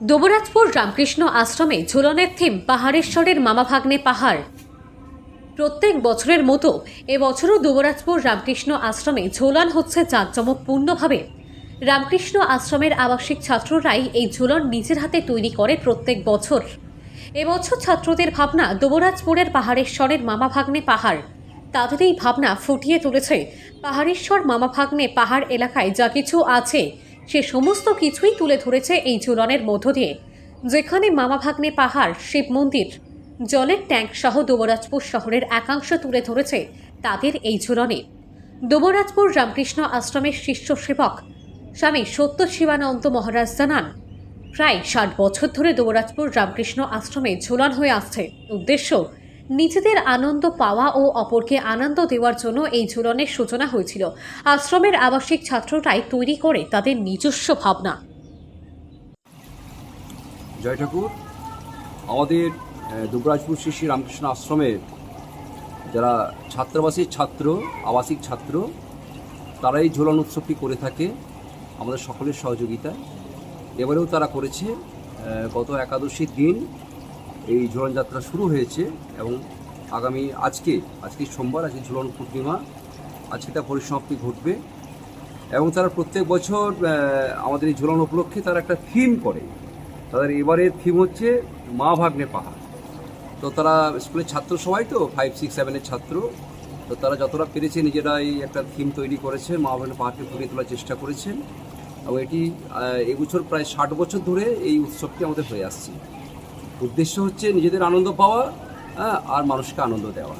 দুবরাজপুর রামকৃষ্ণ আশ্রমে ঝুলনের থিম পাহাড়েশ্বরের মামা ভাগ্নে পাহাড়। প্রত্যেক বছরের মতো এবছরও দুবরাজপুর রামকৃষ্ণ আশ্রমে ঝোলন হচ্ছে জাঁকজমকপূর্ণভাবে। রামকৃষ্ণ আশ্রমের আবাসিক ছাত্ররাই এই ঝুলন নিজের হাতে তৈরি করে প্রত্যেক বছর। এবছর ছাত্রদের ভাবনা দুবরাজপুরের পাহাড়েশ্বরের মামা ভাগ্নে পাহাড়। তাদের এই ভাবনা ফুটিয়ে তুলেছে পাহাড়েশ্বর মামা ভাগ্নে পাহাড় এলাকায় যা কিছু আছে। সে সমস্ত কিছুই তুলে ধরেছে এই ঝুলনের মধ্য দিয়ে। যেখানে মামা ভাগ্নে পাহাড়, শিব মন্দির, জলের ট্যাঙ্ক সহ দুবরাজপুর শহরের একাংশ তুলে ধরেছে তাদের এই ঝুলনে। দুবরাজপুর রামকৃষ্ণ আশ্রমের শিষ্য সেবক স্বামী সত্য শিবানন্দ মহারাজ জানান, প্রায় ষাট বছর ধরে দুবরাজপুর রামকৃষ্ণ আশ্রমে ঝুলন হয়ে আসছে। উদ্দেশ্য নিজেদের আনন্দ পাওয়া ও অপরকে আনন্দ দেওয়ার জন্য এই ঝুলনের সূচনা হয়েছিল। আশ্রমের আবাসিক ছাত্ররাই তৈরি করে তাদের নিজস্ব ভাবনা। জয় ঠাকুর। আমাদের দুবরাজপুর শ্রী শ্রী রামকৃষ্ণ আশ্রমের যারা ছাত্রাবাসীর ছাত্র, আবাসিক ছাত্র তারা এই ঝোলন উৎসবটি করে থাকে আমাদের সকলের সহযোগিতায়। এবারেও তারা করেছে গত একাদশীর দিন এই ঝোলন যাত্রা শুরু হয়েছে এবং আগামী আজকে আজকে সোমবার, আজকে ঝোলন পূর্ণিমা, আজকে তার পরিসমাপ্তি ঘটবে এবং তারা প্রত্যেক বছর আমাদের এই ঝোলন উপলক্ষে তারা একটা থিম করে। তাদের এবারের থিম হচ্ছে মা ভাগ্নে পাহাড়। তো তারা স্কুলের ছাত্র সবাই তো ফাইভ সিক্স সেভেনের ছাত্র। তো তারা যতটা পেরেছে নিজেরাই একটা থিম তৈরি করেছে, মা ভাগ্নে পাহাড়কে ফুটিয়ে তোলার চেষ্টা করেছেন। এবং এটি এবছর প্রায় ষাট বছর ধরে এই উৎসবটি আমাদের হয়ে আসছে। উদ্দেশ্য হচ্ছে নিজেদের আনন্দ পাওয়া হ্যাঁ, আর মানুষকে আনন্দ দেওয়া।